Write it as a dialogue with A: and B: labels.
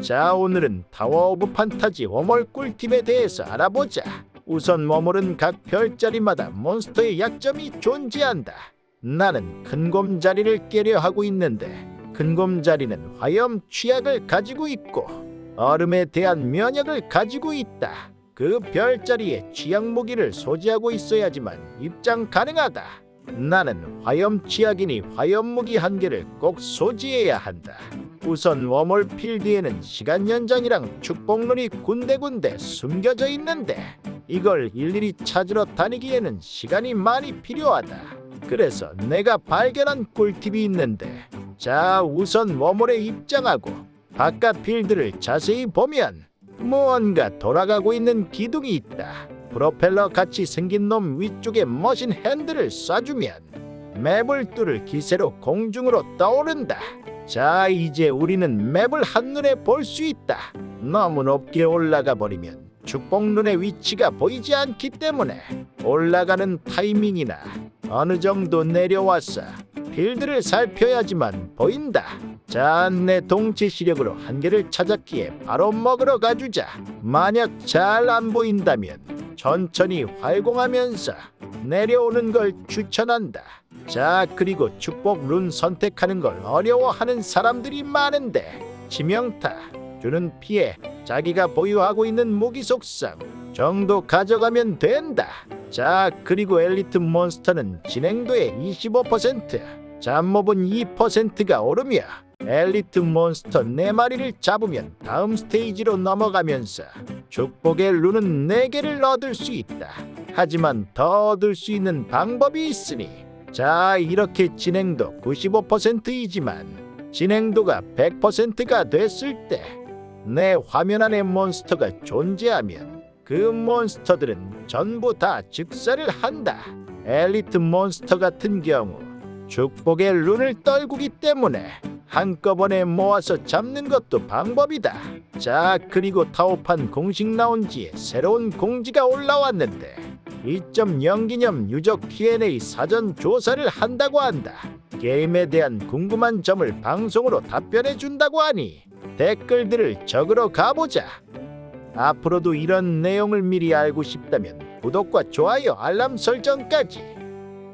A: 자 오늘은 타워 오브 판타지 워멀 꿀팁에 대해서 알아보자. 우선 워멀은 각 별자리마다 몬스터의 약점이 존재한다. 나는 큰 곰자리를 깨려 하고 있는데 큰 곰자리는 화염 취약을 가지고 있고 얼음에 대한 면역을 가지고 있다. 그 별자리에 취약 무기를 소지하고 있어야지만 입장 가능하다. 나는 화염 취약이니 화염 무기 한 개를 꼭 소지해야 한다. 우선 워멀 필드에는 시간 연장이랑 축복론이 군데군데 숨겨져 있는데 이걸 일일이 찾으러 다니기에는 시간이 많이 필요하다. 그래서 내가 발견한 꿀팁이 있는데 자 우선 워멀에 입장하고 바깥 필드를 자세히 보면 무언가 돌아가고 있는 기둥이 있다. 프로펠러 같이 생긴 놈 위쪽에 머신 핸들을 쏴주면 뚫을 기세로 공중으로 떠오른다. 자 이제 우리는 맵을 한눈에 볼 수 있다. 너무 높게 올라가 버리면 축복눈의 위치가 보이지 않기 때문에 올라가는 타이밍이나 어느 정도 내려와서 필드를 살펴야지만 보인다. 자, 내 동체 시력으로 한계를 찾았기에 바로 먹으러 가주자. 만약 잘 안 보인다면 천천히 활공하면서 내려오는 걸 추천한다. 자, 그리고 축복 룬 선택하는 걸 어려워하는 사람들이 많은데 치명타, 주는 피해, 자기가 보유하고 있는 무기 속성 정도 가져가면 된다. 자, 그리고 엘리트 몬스터는 진행도의 25%, 잡몹은 2%가 오르며 엘리트 몬스터 4마리를 잡으면 다음 스테이지로 넘어가면서 축복의 룬은 4개를 얻을 수 있다. 하지만 더 얻을 수 있는 방법이 있으니 자, 이렇게 진행도 95%이지만 진행도가 100%가 됐을 때 내 화면 안에 몬스터가 존재하면 그 몬스터들은 전부 다 즉사를 한다. 엘리트 몬스터 같은 경우 축복의 룬을 떨구기 때문에 한꺼번에 모아서 잡는 것도 방법이다. 자, 그리고 타오판 공식 나온 지에 새로운 공지가 올라왔는데 2.0 기념 유적 Q&A 사전 조사를 한다고 한다. 게임에 대한 궁금한 점을 방송으로 답변해 준다고 하니 댓글들을 적으러 가보자. 앞으로도 이런 내용을 미리 알고 싶다면 구독과 좋아요, 알람 설정까지